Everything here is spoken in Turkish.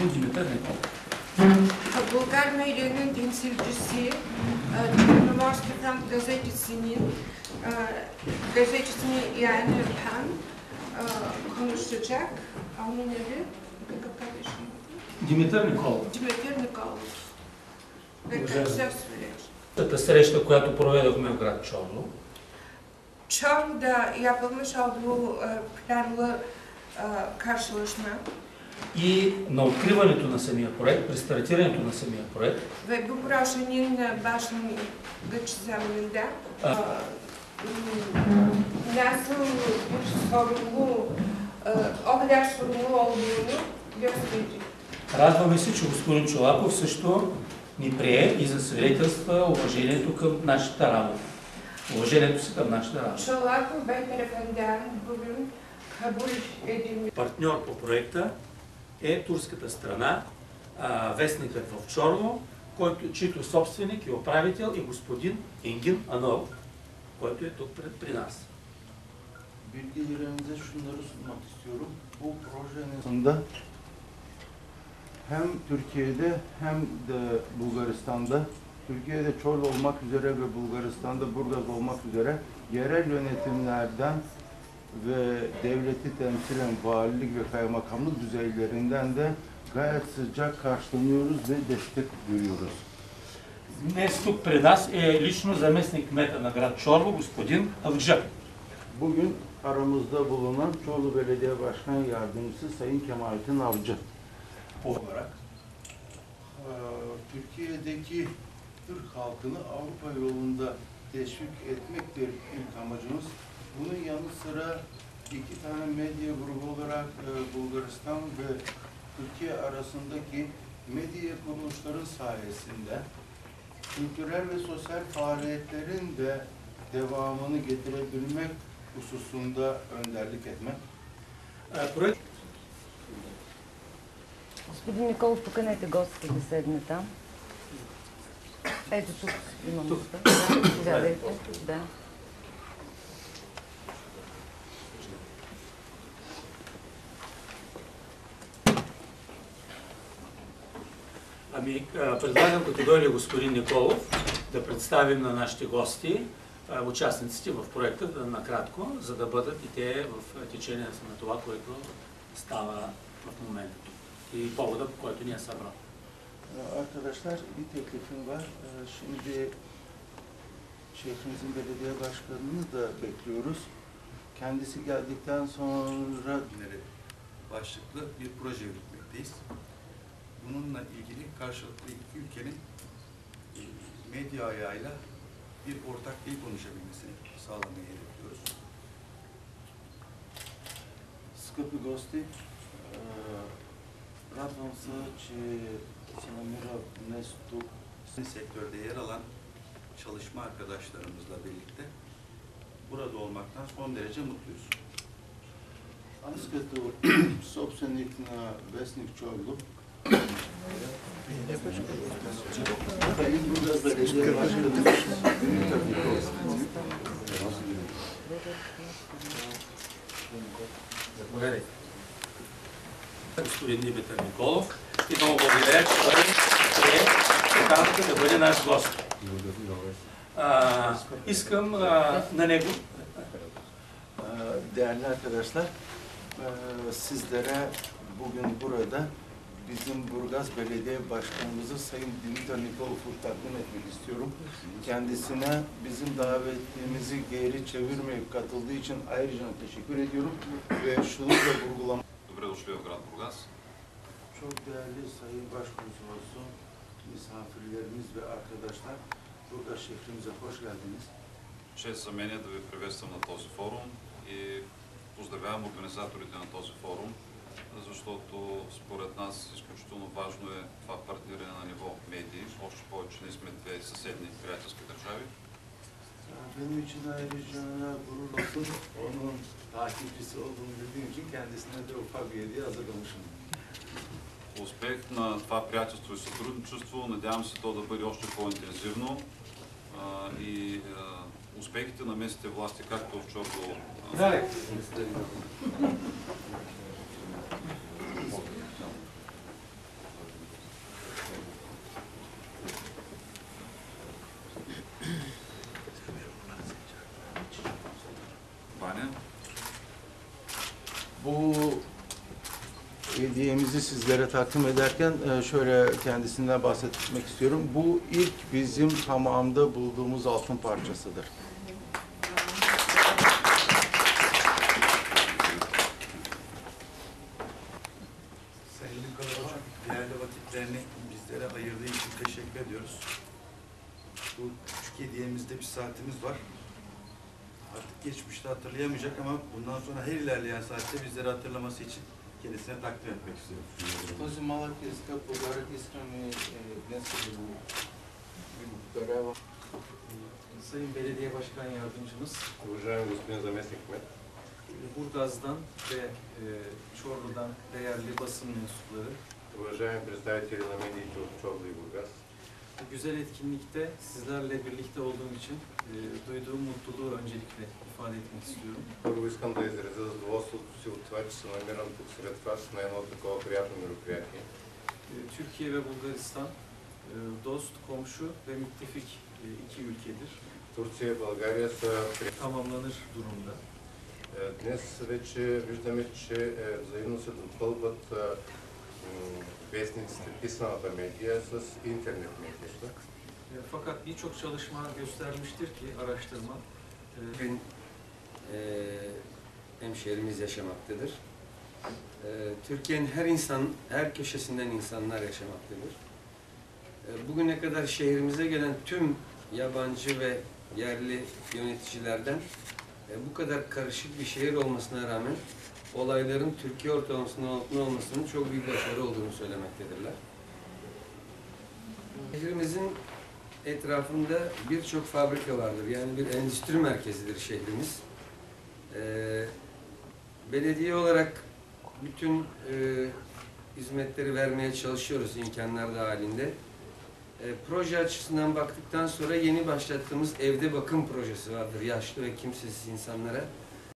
Господин Димитър Николов. Българ медийinin temsilcisi Cumhurbaşkanı gazetesinin gazetesini yayınlayan konuşacak. Onun adı Димитър Николов. Димитър Николов. Тата среща, която проведохме в град Чорно. Чорно'da yapılmış olduğu planlı karşılaşma и на откриването на самия проект, при стартирането на самия проект. Ве въпрос един башен вече сам не. Аз съм сформулирал, обедаш сформулирал Радваме се, че господин Чолаков също ни прие и засвидетелства уважението към нашата работа. Уважението си към нашата работа. Чолаков бе препандан, Партньор по проекта е турската страна, а, вестникът в Чорло, който, чийто собственик и управител е господин Енгин Анол, който е тук пред, при нас. bilgilerinize şunları sunmak istiyorum. Bu projenin aslında hem Türkiye'de hem de Bulgaristan'da, Türkiye'de Çorlu olmak üzere ve Bulgaristan'da Burgaz olmak üzere yerel yönetimlerden ve devleti temsilen valilik ve kaymakamlık düzeylerinden de gayet sıcak karşılanıyoruz ve destek görüyoruz. Днес тук при нас е лично заместник кмета на град Чорло, господин Авджак. Bugün aramızda bulunan Çorlu Belediye Başkan Yardımcısı Sayın Kemalettin Avcı. olarak. Ee, Türkiye'deki Türk halkını Avrupa yolunda teşvik etmektir ilk amacımız. Bunun yanı sıra iki tane medya grubu olarak e, Bulgaristan ve Türkiye arasındaki medya kuruluşları sayesinde kültürel ve sosyal faaliyetlerin de devamını getirebilmek hususunda önderlik etmek. А, Проект Господин Николов, поканете гостите да седне там. Ето тук има Тук. места. Да, Заповядайте. Да. Предлагам като дойде господин Николов да представим на нашите гости участниците в проекта да, накратко, за да бъдат и те в течение на това, което става в момента. И повода, по който ни е събрал. Ee, Arkadaşlar bir teklifim var. Ee, Şimdi şehrimizin belediye başkanını da bekliyoruz. Kendisi geldikten sonra başlıklı bir proje yürütmekteyiz. Bununla ilgili karşılıklı iki ülkenin e, medya ayağıyla bir ortak dil konuşabilmesini sağlamayı hedefliyoruz. скъпи гости, е, радвам се, че се намира днес тук Sektörde yer alan çalışma arkadaşlarımızla birlikte burada olmaktan son derece mutluyuz. Аз като собственик на Вестник Чорло, Господин Димитър Николов. И много благодаря, че поканата да бъде наш гост. А, искам а, на него Değerli arkadaşlar, sizlere bugün burada bizim Burgaz Belediye Başkanımızı Sayın Dimitar Nikolov'u takdim etmek istiyorum. Kendisine bizim davetimizi geri çevirmeyip katıldığı için ayrıca teşekkür ediyorum ve şunu da vurgulamak Добре дошли в град Бургас. Çok değerli Sayın Başkonsolosum, misafirlerimiz ve arkadaşlar, burada şehrimize hoş geldiniz. Чест за мен е да ви приветствам на този форум и поздравявам организаторите на този форум, Защото според нас изключително важно е това партниране на ниво медии, още повече ние сме две съседни приятелски държави. Benim için ayrıca gurur olsun, onun takipçisi olduğunu bildiğim için kendisine de ufak bir hediye hazırlamışım. Успех на това приятелство и сътрудничество, надявам се то да бъде още по-интензивно. И успехите на местните власти, както в Чордо, belediyemizi sizlere takdim ederken e, şöyle kendisinden bahsetmek istiyorum. Bu ilk bizim tamamda bulduğumuz altın parçasıdır. Sayın Kalabalık, bizlere ayırdığı için teşekkür ediyoruz. Bu küçük hediyemizde bir saatimiz var artık geçmişte hatırlayamayacak ama bundan sonra her ilerleyen saatte bizleri hatırlaması için kendisine takdim etmek istiyorum. Този малък и скъп подарък искаме е, днес да го ви го подарявам. Sayın Belediye Başkan Yardımcımız Уважаеми господин заместник кмет, Burgaz'dan ve e, Çorlu'dan değerli basın mensupları уважаеми представители на медиите от Чорла и Бургас, bu güzel etkinlikte sizlerle birlikte olduğum için e, duyduğum mutluluğu öncelikle ifade etmek istiyorum. първо искам да изразя задоволството си от това, че се намирам тук сред вас на едно такова приятно мероприятие. E, Türkiye ve Bulgaristan e, dost, komşu ve müttefik e, iki ülkedir. Турция и България са при- Tamamlanır durumda. Е, Днес вече виждаме, че е, взаимно се допълват е, Hmm, Vesnetistik sanata medyası, internet medyası. E, fakat birçok çalışma göstermiştir ki araştırma. E, Bugün e, hemşehrimiz yaşamaktadır. E, Türkiye'nin her insan, her köşesinden insanlar yaşamaktadır. Bugüne kadar şehrimize gelen tüm yabancı ve yerli yöneticilerden bu kadar karışık bir şehir olmasına rağmen olayların Türkiye ortalamasının altında olmasının çok büyük başarı olduğunu söylemektedirler. Şehrimizin etrafında birçok fabrika vardır. Yani bir endüstri merkezidir şehrimiz. Ee, belediye olarak bütün e, hizmetleri vermeye çalışıyoruz imkanlar dahilinde. E, proje açısından baktıktan sonra yeni başlattığımız evde bakım projesi vardır yaşlı ve kimsesiz insanlara.